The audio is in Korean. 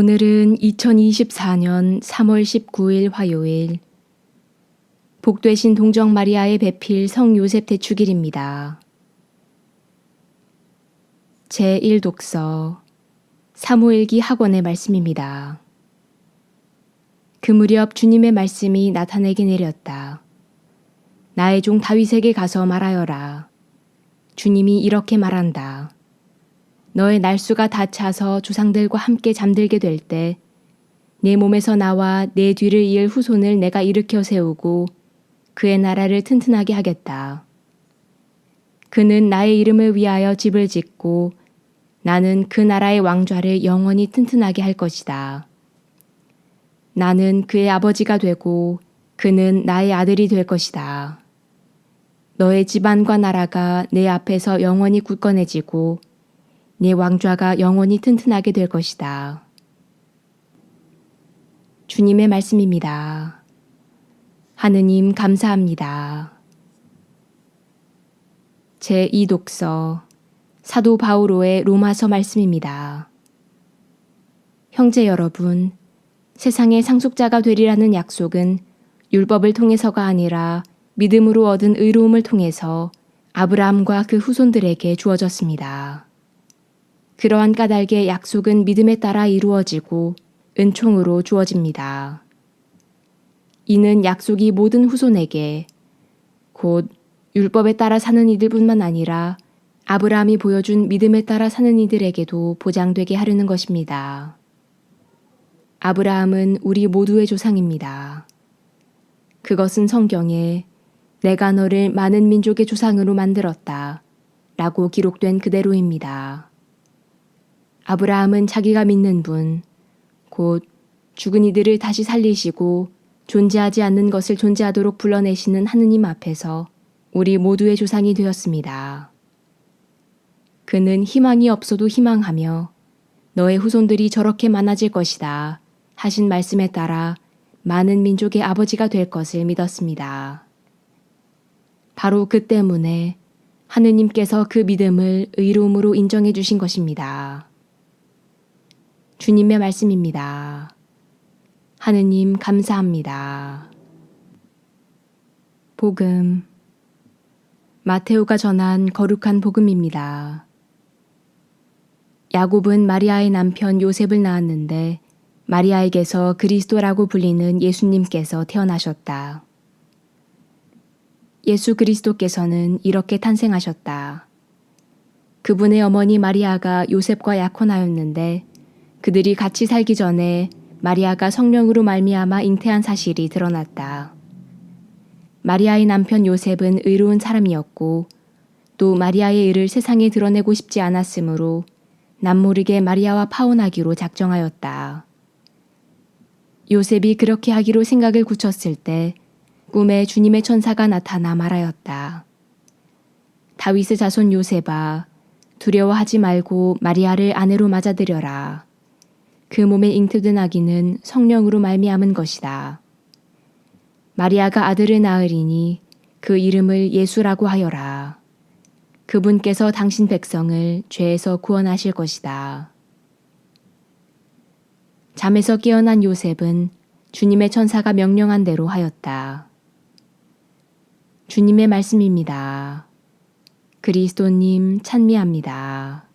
오늘은 2024년 3월 19일 화요일 복되신 동정 마리아의 배필 성 요셉 대축일입니다. 제1독서 사무엘기 학원의 말씀입니다. 그 무렵 주님의 말씀이 나타내게 내렸다. 나의 종 다윗에게 가서 말하여라. 주님이 이렇게 말한다. 너의 날수가 다 차서 조상들과 함께 잠들게 될 때 내 몸에서 나와 내 뒤를 이을 후손을 내가 일으켜 세우고 그의 나라를 튼튼하게 하겠다. 그는 나의 이름을 위하여 집을 짓고 나는 그 나라의 왕좌를 영원히 튼튼하게 할 것이다. 나는 그의 아버지가 되고 그는 나의 아들이 될 것이다. 너의 집안과 나라가 내 앞에서 영원히 굳건해지고 네 왕좌가 영원히 튼튼하게 될 것이다. 주님의 말씀입니다. 하느님 감사합니다. 제2독서 사도 바오로의 로마서 말씀입니다. 형제 여러분, 세상의 상속자가 되리라는 약속은 율법을 통해서가 아니라 믿음으로 얻은 의로움을 통해서 아브라함과 그 후손들에게 주어졌습니다. 그러한 까닭의 약속은 믿음에 따라 이루어지고 은총으로 주어집니다. 이는 약속이 모든 후손에게 곧 율법에 따라 사는 이들뿐만 아니라 아브라함이 보여준 믿음에 따라 사는 이들에게도 보장되게 하려는 것입니다. 아브라함은 우리 모두의 조상입니다. 그것은 성경에 내가 너를 많은 민족의 조상으로 만들었다 라고 기록된 그대로입니다. 아브라함은 자기가 믿는 분, 곧 죽은 이들을 다시 살리시고 존재하지 않는 것을 존재하도록 불러내시는 하느님 앞에서 우리 모두의 조상이 되었습니다. 그는 희망이 없어도 희망하며 너의 후손들이 저렇게 많아질 것이다 하신 말씀에 따라 많은 민족의 아버지가 될 것을 믿었습니다. 바로 그 때문에 하느님께서 그 믿음을 의로움으로 인정해 주신 것입니다. 주님의 말씀입니다. 하느님 감사합니다. 복음 마테오가 전한 거룩한 복음입니다. 야곱은 마리아의 남편 요셉을 낳았는데 마리아에게서 그리스도라고 불리는 예수님께서 태어나셨다. 예수 그리스도께서는 이렇게 탄생하셨다. 그분의 어머니 마리아가 요셉과 약혼하였는데 그들이 같이 살기 전에 마리아가 성령으로 말미암아 잉태한 사실이 드러났다. 마리아의 남편 요셉은 의로운 사람이었고 또 마리아의 일을 세상에 드러내고 싶지 않았으므로 남모르게 마리아와 파혼하기로 작정하였다. 요셉이 그렇게 하기로 생각을 굳혔을 때 꿈에 주님의 천사가 나타나 말하였다. 다윗의 자손 요셉아 두려워하지 말고 마리아를 아내로 맞아들여라. 그 몸에 잉태된 아기는 성령으로 말미암은 것이다. 마리아가 아들을 낳으리니 그 이름을 예수라고 하여라. 그분께서 당신 백성을 죄에서 구원하실 것이다. 잠에서 깨어난 요셉은 주님의 천사가 명령한 대로 하였다. 주님의 말씀입니다. 그리스도님 찬미합니다.